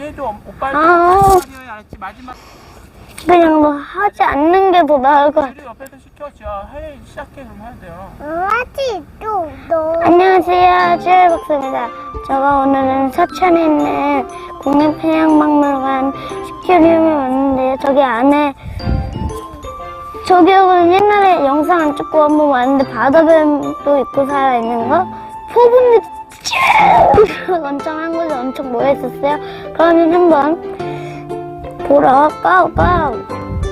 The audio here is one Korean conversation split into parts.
뒤에도 오빠 아. 마지막이어야 알았지 마지막 그냥 뭐 하지 않는 게 더 나을 것 같아. 옆에서 시켜 줘 해 시작해 그럼 해야 돼요 아직 또 너. 안녕하세요. 주혜박사입니다. 제가 오늘은 서천에 있는 국립해양박물관 시큐리움에 왔는데요. 저기 안에 저기는 옛날에 영상 안 찍고 한번 왔는데 바다뱀도 있고 살아있는 거쭉 엄청 한 곳에 엄청 모여있었어요. 그러면 한번 보러 까까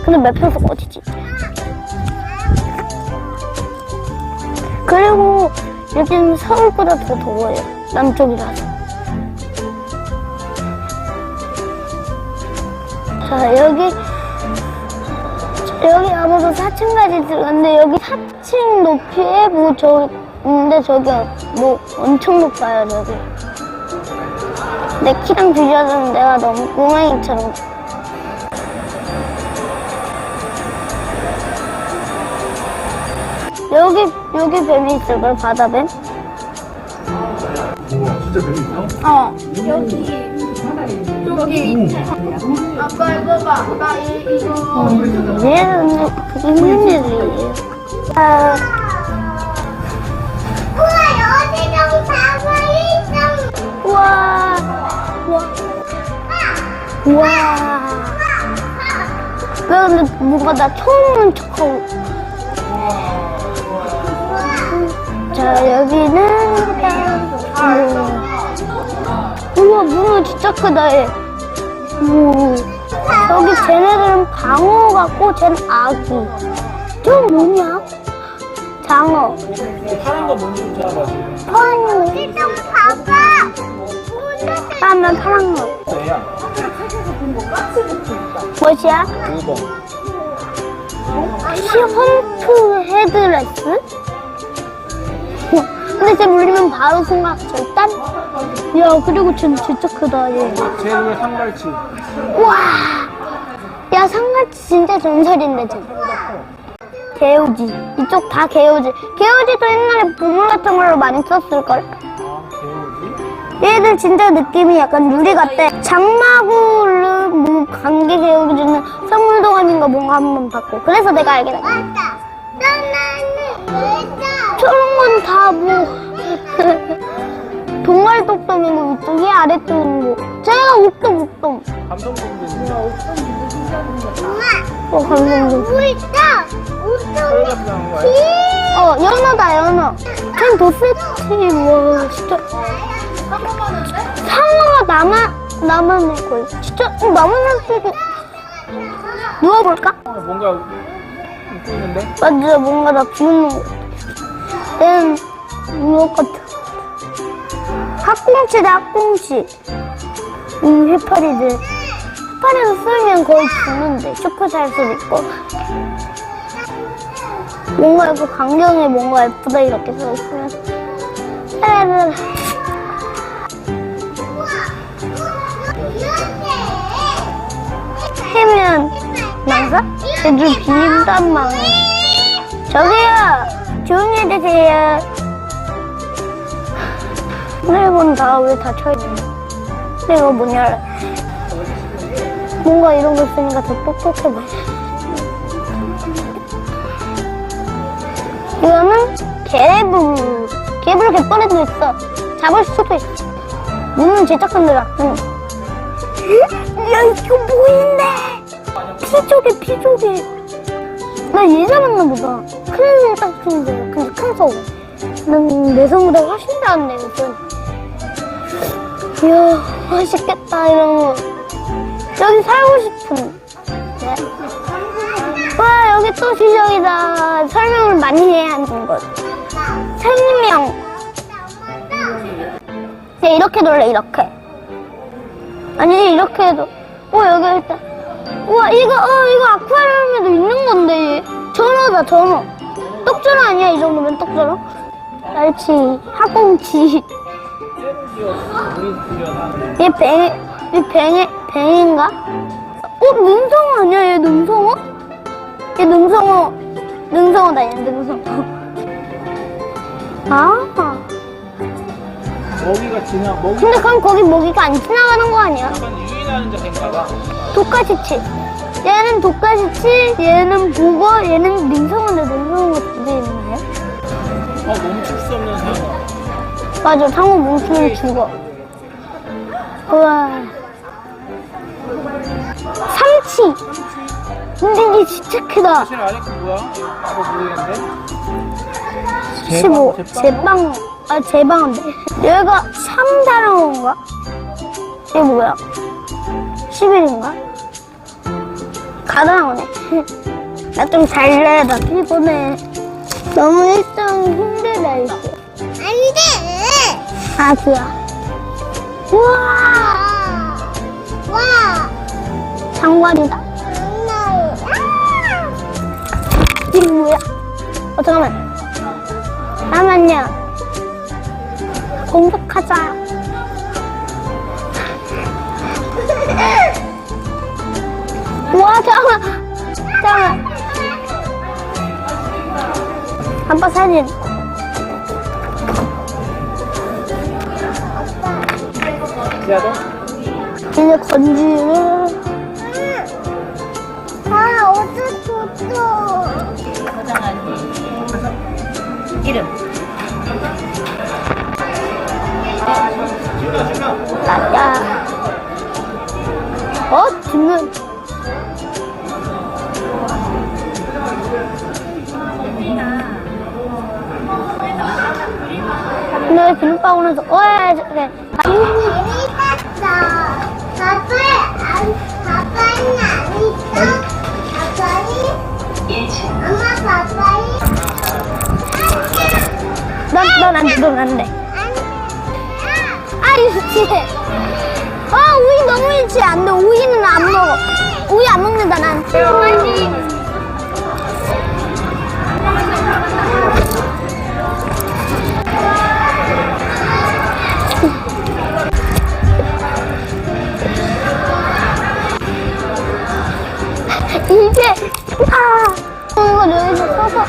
근데 맵에서 어디지? 그리고 여기는 서울보다 더 더워요. 남쪽이라서. 자, 여기, 여기 아무도 4층까지 들어갔는데, 여기 4층 높이에 뭐, 저, 있는데 저기 뭐 엄청 높아요, 저기. 내 키랑 비교하면 내가 너무 꼬맹이처럼. 여기, 여기 뱀이 있을 걸, 바다 뱀? 우와 진짜 뱀이 있어? 어. 아빠 이거 봐. 나 이, 이거. 얘는 힘든 일이에요. 아, 우와 여기. 우와. 우와. 왜 근데 뭔가 나 처음 오는 척하고. 자, 여기는 크다, 얘. 오. 여기 쟤네들은 방어 같고, 쟤는 아기. 저 뭐냐? 장어. 파란 거 뭔지 좀 찾아봐 여기 좀 봐봐. 다음엔 파란 거. 얘야 뭐지야? 5번 시헌프 헤드레스? 어, 근데 쟤 물리면 바로 생각 절단? 야 그리고 쟤 진짜 크다 얘. 쟤는 상갈치. 우와! 야 상같이 진짜 전설인데 쟤 개우지. 이쪽 다 개우지. 개우지도 옛날에 보물 같은 걸로 많이 썼을걸? 아 개우지? 얘들 진짜 느낌이 약간 유리 같대 장마구를 뭐 감기 개우지는 성물도감인가 뭔가 한번 봤고. 그래서 내가 알게 됐어 맞다. 왜자? 저런 건다뭐 동말 독점이고 위쪽이 아래쪽은 뭐 제가 옥돔 옥돔 감성돔도 있네 엄마. 어. 우승. 빨갛게 거 아니야? 어 연어다 연어 걘더 세지 와 진짜 상어가 나만 나만 걸 진짜 어, 나만 쓰고 누워볼까? 뭔가 웃고 있는데? 맞아 뭔가 나 비웃는 거 얘는 무엇 같아. 학꽁치다 학꽁치 이 해파리들. 해파리도 쓰면 거의 죽는데 슈퍼 잘 수도 있고. 뭔가 이거 강경에 뭔가 예쁘다 이렇게 써있으면 따라라라. 해면 망사? 제주 비빔단망 저기 요 조용히 해주세요? 일본 다 왜 닫혀있냐 이거 문 열어 뭔가 이런 거 쓰니까 더 똑똑해 보여. 이거는 개불 개불 갯벌에도 있어. 잡을 수도 있어 문은 제작진들 같은 야 이거 보이는데 피조개 피조개 나얘 잡았나 보다 큰 딱지인데 근데 큰 속. 난 내성보다 훨씬 나았네 무슨 이야 맛있겠다 이런 거. 여기 살고 싶은. 네. 와 여기 또 시장이다. 설명을 많이 해야 하는 것. 설명. 네 이렇게 돌래 이렇게. 아니 이렇게 해도. 어 여기 일단. 우와 이거 어 이거 아쿠아리움에도. 전어다 전어 똑전어 아니야 이 정도면 똑전어 날치 지어놨네 얘 뱅, 얘 뱅에, 뱅인가? 어, 능성어 아니야? 얘 능성어? 얘 능성어, 능성어다, 얘 능성어. 아, 먹이가 지나 먹이 근데 그럼 거기 모기가 안 지나가는 거 아니야? 약간 유인한 자세인가 봐. 독가시치. 얘는 독가시치, 얘는 보거, 얘는 능성어인데 능성어가 두개 있나요? 어, 멈출 수 없는 상어. 맞아, 상어 멈추면 죽어. 우와. 삼치. 근데 이게 진짜 크다. 사실 아래 그 뭐야? 나도 모르겠는데. 15. 제빵? 아, 제빵인데. 얘가 3다른 건가? 이게 뭐야? 11인가? 가다나오네. 나 좀 잘래. 나 피곤해. 너무 일정 힘들다, 이제. 안 돼! 아, 귀야. 우와! 와! 장관이다. 이게 뭐야? 어, 잠깐만. 잠깐만요. 공격하자. 아빠 사진. 지하도? 이제 건지를. 아, 어제 줬어. 이름. 맞아. 어? 뒷면. 근데 왜 저래? 재밌었어. 아빠, 아빠는 안 있어? 아빠는? 엄마, 아빠는? 넌넌안 돼, 넌안 돼. 아, 유치해. 아, 우유 너무 유치해. 안 돼. 우유는 안 먹어. 우유 안 먹는다, 난. 아, 이거 여기서 서서.